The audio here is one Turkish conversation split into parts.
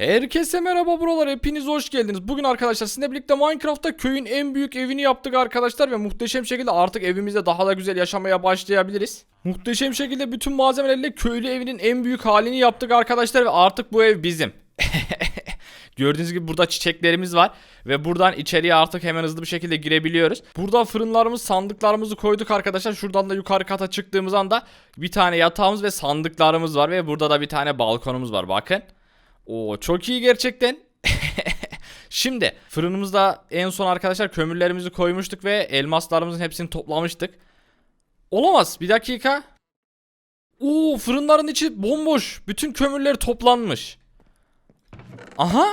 Herkese merhaba buralar hepiniz hoş geldiniz. Bugün arkadaşlar sizinle birlikte Minecraft'ta köyün en büyük evini yaptık arkadaşlar ve muhteşem şekilde artık evimizde daha da güzel yaşamaya başlayabiliriz. Muhteşem şekilde bütün malzemelerle köylü evinin en büyük halini yaptık arkadaşlar ve artık bu ev bizim. Gördüğünüz gibi burada çiçeklerimiz var ve buradan içeriye artık hemen hızlı bir şekilde girebiliyoruz. Burada fırınlarımız, sandıklarımızı koyduk arkadaşlar. Şuradan da yukarı kata çıktığımız anda bir tane yatağımız ve sandıklarımız var ve burada da bir tane balkonumuz var bakın. Oo çok iyi gerçekten. Şimdi fırınımızda en son arkadaşlar kömürlerimizi koymuştuk ve elmaslarımızın hepsini toplamıştık. Olamaz bir dakika. Oo fırınların içi bomboş. Bütün kömürler toplanmış. Aha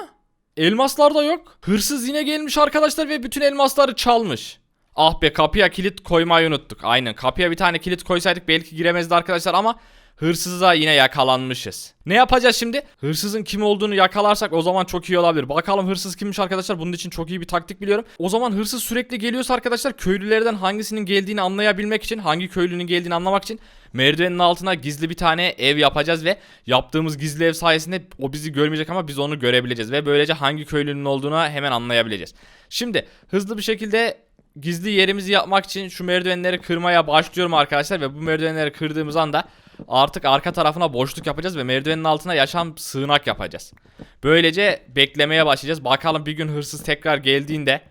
elmaslar da yok. Hırsız yine gelmiş arkadaşlar ve bütün elmasları çalmış. Ah be kapıya kilit koymayı unuttuk. Aynen kapıya bir tane kilit koysaydık belki giremezdi arkadaşlar ama hırsıza yine yakalanmışız. Ne yapacağız şimdi? Hırsızın kim olduğunu yakalarsak o zaman çok iyi olabilir. Bakalım hırsız kimmiş arkadaşlar. Bunun için çok iyi bir taktik biliyorum. O zaman hırsız sürekli geliyorsa arkadaşlar köylülerden hangisinin geldiğini anlayabilmek için, hangi köylünün geldiğini anlamak için merdivenin altına gizli bir tane ev yapacağız ve yaptığımız gizli ev sayesinde o bizi görmeyecek ama biz onu görebileceğiz ve böylece hangi köylünün olduğunu hemen anlayabileceğiz. Şimdi hızlı bir şekilde gizli yerimizi yapmak için şu merdivenleri kırmaya başlıyorum arkadaşlar ve bu merdivenleri kırdığımız anda artık arka tarafına boşluk yapacağız ve merdivenin altına yaşam sığınak yapacağız. Böylece beklemeye başlayacağız. Bakalım bir gün hırsız tekrar geldiğinde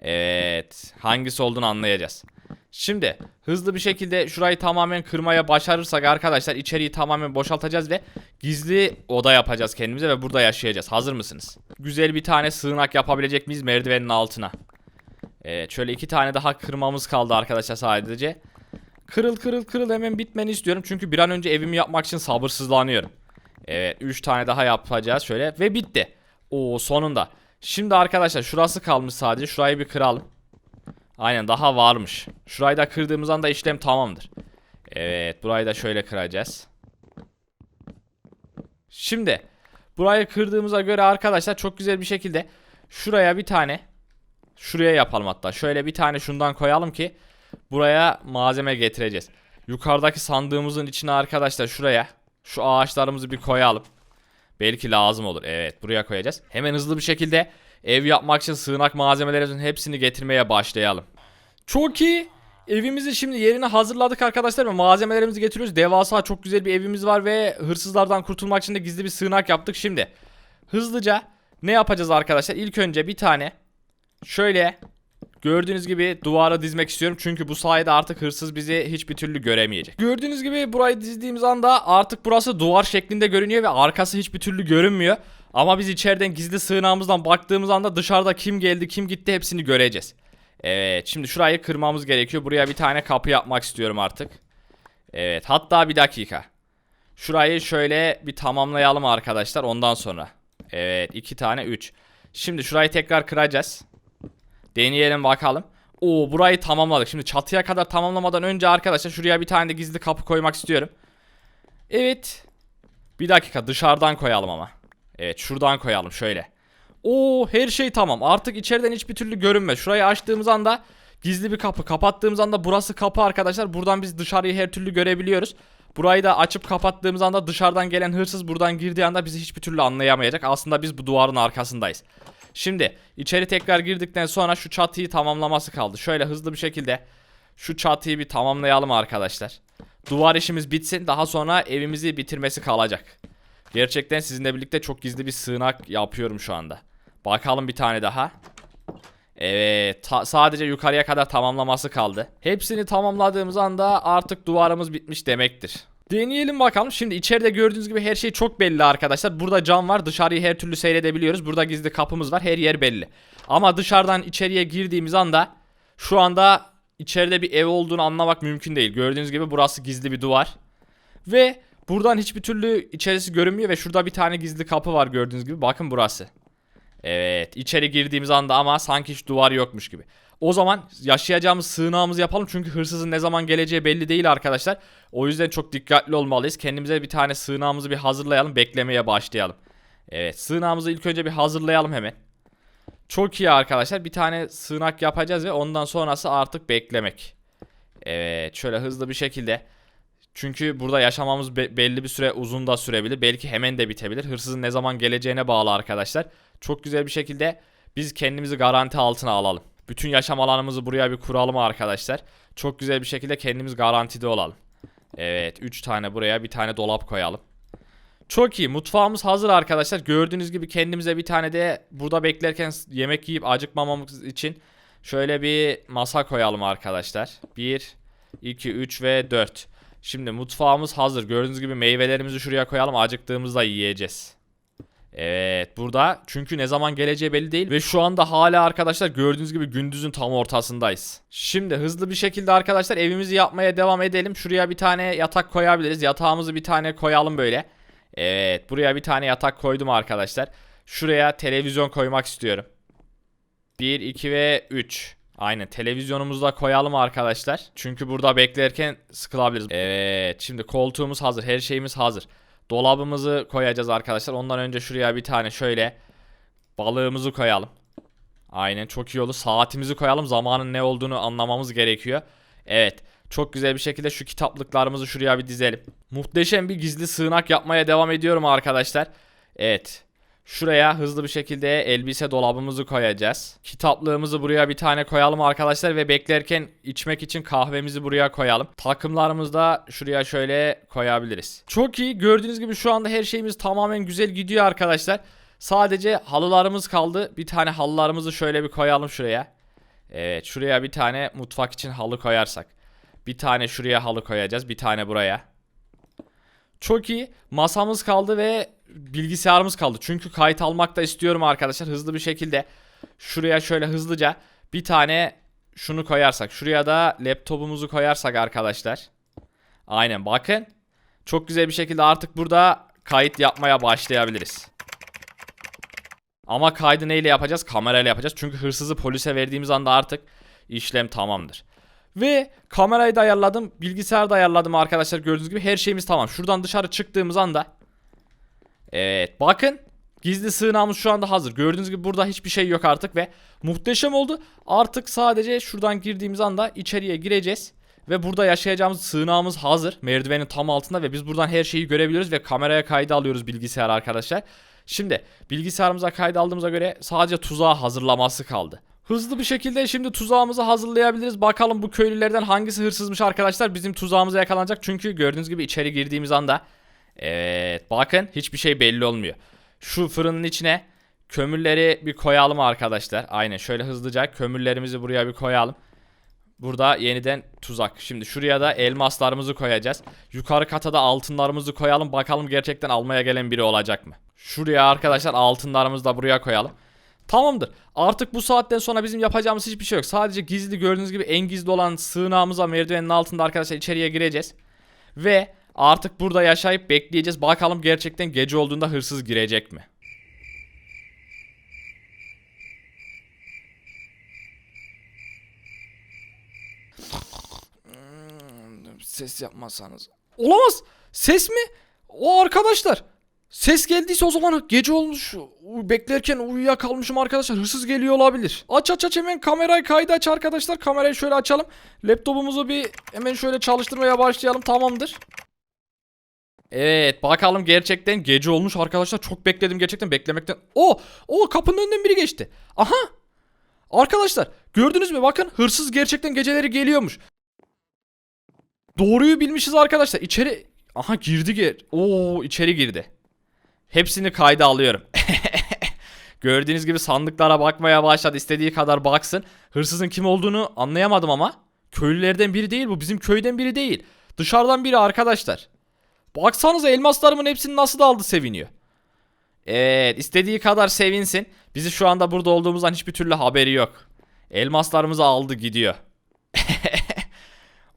evet hangisi olduğunu anlayacağız. Şimdi hızlı bir şekilde şurayı tamamen kırmaya başarırsak arkadaşlar içeriği tamamen boşaltacağız ve gizli oda yapacağız kendimize ve burada yaşayacağız. Hazır mısınız? Güzel bir tane sığınak yapabilecek miyiz merdivenin altına? Evet şöyle iki tane daha kırmamız kaldı arkadaşlar sadece. Kırıl kırıl kırıl hemen bitmeni istiyorum. Çünkü bir an önce evimi yapmak için sabırsızlanıyorum. Evet 3 tane daha yapacağız şöyle ve bitti. Oo sonunda. Şimdi arkadaşlar şurası kalmış sadece. Şurayı bir kıralım. Aynen daha varmış. Şurayı da kırdığımız anda işlem tamamdır. Evet burayı da şöyle kıracağız. Şimdi burayı kırdığımıza göre arkadaşlar çok güzel bir şekilde şuraya bir tane Şuraya yapalım hatta. Şöyle bir tane şundan koyalım ki buraya malzeme getireceğiz. Yukarıdaki sandığımızın içine arkadaşlar şuraya şu ağaçlarımızı bir koyalım. Belki lazım olur. Evet buraya koyacağız. Hemen hızlı bir şekilde ev yapmak için sığınak malzemelerimizin hepsini getirmeye başlayalım. Çok iyi. Evimizi şimdi yerine hazırladık arkadaşlar ve malzemelerimizi getiriyoruz. Devasa çok güzel bir evimiz var ve hırsızlardan kurtulmak için de gizli bir sığınak yaptık. Şimdi hızlıca ne yapacağız arkadaşlar? İlk önce bir tane Şöyle gördüğünüz gibi duvara dizmek istiyorum. Çünkü bu sayede artık hırsız bizi hiçbir türlü göremeyecek. Gördüğünüz gibi burayı dizdiğimiz anda artık burası duvar şeklinde görünüyor ve arkası hiçbir türlü görünmüyor. Ama biz içeriden gizli sığınağımızdan baktığımız anda dışarıda kim geldi kim gitti hepsini göreceğiz. Evet şimdi şurayı kırmamız gerekiyor. Buraya bir tane kapı yapmak istiyorum artık. Evet hatta bir dakika. Şurayı şöyle bir tamamlayalım arkadaşlar ondan sonra. Evet iki tane üç. Şimdi şurayı tekrar kıracağız. Deneyelim bakalım. Oo burayı tamamladık. Şimdi çatıya kadar tamamlamadan önce arkadaşlar şuraya bir tane de gizli kapı koymak istiyorum. Evet. Bir dakika dışarıdan koyalım ama. Evet şuradan koyalım şöyle. Oo her şey tamam. Artık içeriden hiçbir türlü görünmez. Şurayı açtığımız anda gizli bir kapı. Kapattığımız anda burası kapı arkadaşlar. Buradan biz dışarıyı her türlü görebiliyoruz. Burayı da açıp kapattığımız anda dışarıdan gelen hırsız buradan girdiği anda bizi hiçbir türlü anlayamayacak. Aslında biz bu duvarın arkasındayız. Şimdi içeri tekrar girdikten sonra şu çatıyı tamamlaması kaldı. Şöyle hızlı bir şekilde şu çatıyı bir tamamlayalım arkadaşlar. Duvar işimiz bitsin daha sonra evimizi bitirmesi kalacak. Gerçekten sizinle birlikte çok gizli bir sığınak yapıyorum şu anda. Bakalım bir tane daha. Evet sadece yukarıya kadar tamamlaması kaldı. Hepsini tamamladığımız anda artık duvarımız bitmiş demektir. Deneyelim bakalım. Şimdi içeride gördüğünüz gibi her şey çok belli arkadaşlar. Burada cam var. Dışarıyı her türlü seyredebiliyoruz. Burada gizli kapımız var. Her yer belli. Ama dışarıdan içeriye girdiğimiz anda şu anda içeride bir ev olduğunu anlamak mümkün değil. Gördüğünüz gibi burası gizli bir duvar. Ve buradan hiçbir türlü içerisi görünmüyor ve şurada bir tane gizli kapı var gördüğünüz gibi. Bakın burası. Evet içeri girdiğimiz anda ama sanki hiç duvar yokmuş gibi. O zaman yaşayacağımız sığınağımızı yapalım çünkü hırsızın ne zaman geleceği belli değil arkadaşlar. O yüzden çok dikkatli olmalıyız. Kendimize bir tane sığınağımızı bir hazırlayalım beklemeye başlayalım. Evet sığınağımızı ilk önce bir hazırlayalım hemen. Çok iyi arkadaşlar bir tane sığınak yapacağız ve ondan sonrası artık beklemek. Evet şöyle hızlı bir şekilde. Çünkü burada yaşamamız be- belli bir süre uzun da sürebilir. Belki hemen de bitebilir. Hırsızın ne zaman geleceğine bağlı arkadaşlar. Çok güzel bir şekilde biz kendimizi garanti altına alalım. Bütün yaşam alanımızı buraya bir kuralım arkadaşlar. Çok güzel bir şekilde kendimiz garantide olalım. Evet 3 tane buraya bir tane dolap koyalım. Çok iyi mutfağımız hazır arkadaşlar. Gördüğünüz gibi kendimize bir tane de burada beklerken yemek yiyip acıkmamamız için şöyle bir masa koyalım arkadaşlar. 1, 2, 3 ve 4. Şimdi mutfağımız hazır. Gördüğünüz gibi meyvelerimizi şuraya koyalım. Acıktığımızda yiyeceğiz. Evet burada çünkü ne zaman geleceği belli değil ve şu anda hala arkadaşlar gördüğünüz gibi gündüzün tam ortasındayız. Şimdi hızlı bir şekilde arkadaşlar evimizi yapmaya devam edelim. Şuraya bir tane yatak koyabiliriz. Yatağımızı bir tane koyalım böyle. Evet buraya bir tane yatak koydum arkadaşlar. Şuraya televizyon koymak istiyorum. 1, 2 ve 3. Aynen televizyonumuzu da koyalım arkadaşlar. Çünkü burada beklerken sıkılabiliriz. Evet şimdi koltuğumuz hazır. Her şeyimiz hazır. Dolabımızı koyacağız arkadaşlar. Ondan önce şuraya bir tane şöyle balığımızı koyalım. Aynen çok iyi olur. Saatimizi koyalım. Zamanın ne olduğunu anlamamız gerekiyor. Evet. Çok güzel bir şekilde şu kitaplıklarımızı şuraya bir dizelim. Muhteşem bir gizli sığınak yapmaya devam ediyorum arkadaşlar. Evet. Şuraya hızlı bir şekilde elbise dolabımızı koyacağız. Kitaplığımızı buraya bir tane koyalım arkadaşlar ve beklerken içmek için kahvemizi buraya koyalım. Takımlarımızı da şuraya şöyle koyabiliriz. Çok iyi. Gördüğünüz gibi şu anda her şeyimiz tamamen güzel gidiyor arkadaşlar. Sadece halılarımız kaldı. Bir tane halılarımızı şöyle bir koyalım şuraya. Evet şuraya bir tane mutfak için halı koyarsak. Bir tane şuraya halı koyacağız. Bir tane buraya. Çok iyi. Masamız kaldı ve bilgisayarımız kaldı. Çünkü kayıt almak da istiyorum arkadaşlar. Hızlı bir şekilde şuraya şöyle hızlıca bir tane şunu koyarsak. Şuraya da laptopumuzu koyarsak arkadaşlar. Aynen bakın. Çok güzel bir şekilde artık burada kayıt yapmaya başlayabiliriz. Ama kaydı neyle yapacağız? Kamerayla yapacağız. Çünkü hırsızı polise verdiğimiz anda artık işlem tamamdır. Ve kamerayı da ayarladım. Bilgisayarı da ayarladım arkadaşlar. Gördüğünüz gibi her şeyimiz tamam. Şuradan dışarı çıktığımız anda. Evet bakın. Gizli sığınağımız şu anda hazır. Gördüğünüz gibi burada hiçbir şey yok artık ve muhteşem oldu. Artık sadece şuradan girdiğimiz anda içeriye gireceğiz. Ve burada yaşayacağımız sığınağımız hazır. Merdivenin tam altında ve biz buradan her şeyi görebiliyoruz ve kameraya kayda alıyoruz bilgisayar arkadaşlar. Şimdi bilgisayarımıza kayda aldığımıza göre sadece tuzağı hazırlaması kaldı. Hızlı bir şekilde şimdi tuzağımızı hazırlayabiliriz. Bakalım bu köylülerden hangisi hırsızmış arkadaşlar. Bizim tuzağımıza yakalanacak. Çünkü gördüğünüz gibi içeri girdiğimiz anda Evet bakın hiçbir şey belli olmuyor. Şu fırının içine kömürleri bir koyalım arkadaşlar. Aynen şöyle hızlıca kömürlerimizi buraya bir koyalım. Burada yeniden tuzak. Şimdi şuraya da elmaslarımızı koyacağız. Yukarı kata da altınlarımızı koyalım. Bakalım gerçekten almaya gelen biri olacak mı? Şuraya arkadaşlar altınlarımızı da buraya koyalım. Tamamdır. Artık bu saatten sonra bizim yapacağımız hiçbir şey yok. Sadece gizli gördüğünüz gibi en gizli olan sığınağımıza merdivenin altında arkadaşlar içeriye gireceğiz. Ve artık burada yaşayıp bekleyeceğiz. Bakalım gerçekten gece olduğunda hırsız girecek mi? Ses yapmasanız. Olamaz. Ses mi? O arkadaşlar. Ses geldiyse o zaman gece olmuş. Beklerken uyuyakalmışım arkadaşlar. Hırsız geliyor olabilir. Aç aç aç hemen kamerayı kaydı aç arkadaşlar. Kamerayı şöyle açalım. Laptopumuzu bir hemen şöyle çalıştırmaya başlayalım. Tamamdır. Evet bakalım gerçekten gece olmuş arkadaşlar. Çok bekledim gerçekten beklemekten. O o kapının önünden biri geçti. Aha. Arkadaşlar gördünüz mü bakın hırsız gerçekten geceleri geliyormuş. Doğruyu bilmişiz arkadaşlar. İçeri aha girdi gir. Oo içeri girdi. Hepsini kayda alıyorum. Gördüğünüz gibi sandıklara bakmaya başladı. İstediği kadar baksın. Hırsızın kim olduğunu anlayamadım ama. Köylülerden biri değil bu. Bizim köyden biri değil. Dışarıdan biri arkadaşlar. Baksanıza elmaslarımın hepsini nasıl da aldı seviniyor. Evet istediği kadar sevinsin. Bizi şu anda burada olduğumuzdan hiçbir türlü haberi yok. Elmaslarımızı aldı gidiyor.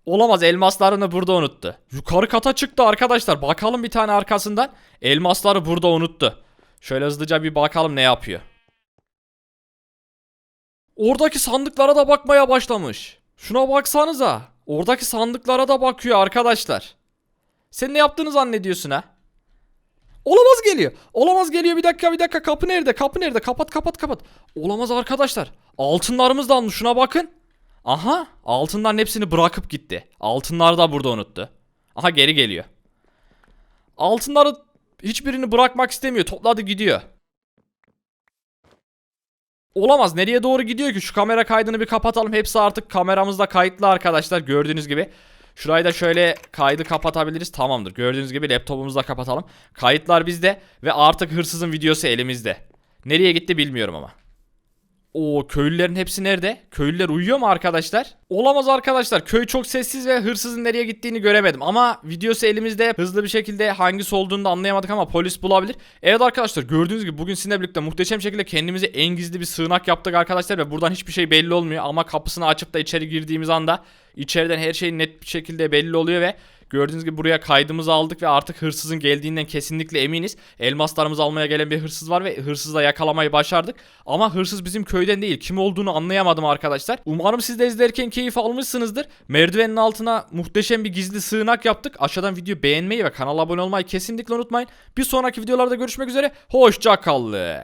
Olamaz elmaslarını burada unuttu. Yukarı kata çıktı arkadaşlar. Bakalım bir tane arkasından. Elmasları burada unuttu. Şöyle hızlıca bir bakalım ne yapıyor. Oradaki sandıklara da bakmaya başlamış. Şuna baksanıza. Oradaki sandıklara da bakıyor arkadaşlar. Sen ne yaptığını zannediyorsun ha? Olamaz geliyor. Olamaz geliyor. Bir dakika bir dakika. Kapı nerede? Kapı nerede? Kapat kapat kapat. Olamaz arkadaşlar. Altınlarımız da almış. Şuna bakın. Aha altınların hepsini bırakıp gitti. Altınları da burada unuttu. Aha geri geliyor. Altınları hiçbirini bırakmak istemiyor. Topladı gidiyor. Olamaz. Nereye doğru gidiyor ki? Şu kamera kaydını bir kapatalım. Hepsi artık kameramızda kayıtlı arkadaşlar. Gördüğünüz gibi. Şurayı da şöyle kaydı kapatabiliriz. Tamamdır. Gördüğünüz gibi laptopumuzu da kapatalım. Kayıtlar bizde ve artık hırsızın videosu elimizde. Nereye gitti bilmiyorum ama. O köylülerin hepsi nerede? Köylüler uyuyor mu arkadaşlar? Olamaz arkadaşlar. Köy çok sessiz ve hırsızın nereye gittiğini göremedim. Ama videosu elimizde hızlı bir şekilde hangisi olduğunu da anlayamadık ama polis bulabilir. Evet arkadaşlar gördüğünüz gibi bugün sizinle birlikte muhteşem şekilde kendimize en gizli bir sığınak yaptık arkadaşlar ve buradan hiçbir şey belli olmuyor ama kapısını açıp da içeri girdiğimiz anda içeriden her şey net bir şekilde belli oluyor ve Gördüğünüz gibi buraya kaydımızı aldık ve artık hırsızın geldiğinden kesinlikle eminiz. Elmaslarımızı almaya gelen bir hırsız var ve hırsızı da yakalamayı başardık. Ama hırsız bizim köyden değil. Kim olduğunu anlayamadım arkadaşlar. Umarım siz de izlerken keyif almışsınızdır. Merdivenin altına muhteşem bir gizli sığınak yaptık. Aşağıdan videoyu beğenmeyi ve kanala abone olmayı kesinlikle unutmayın. Bir sonraki videolarda görüşmek üzere. Hoşça kalın.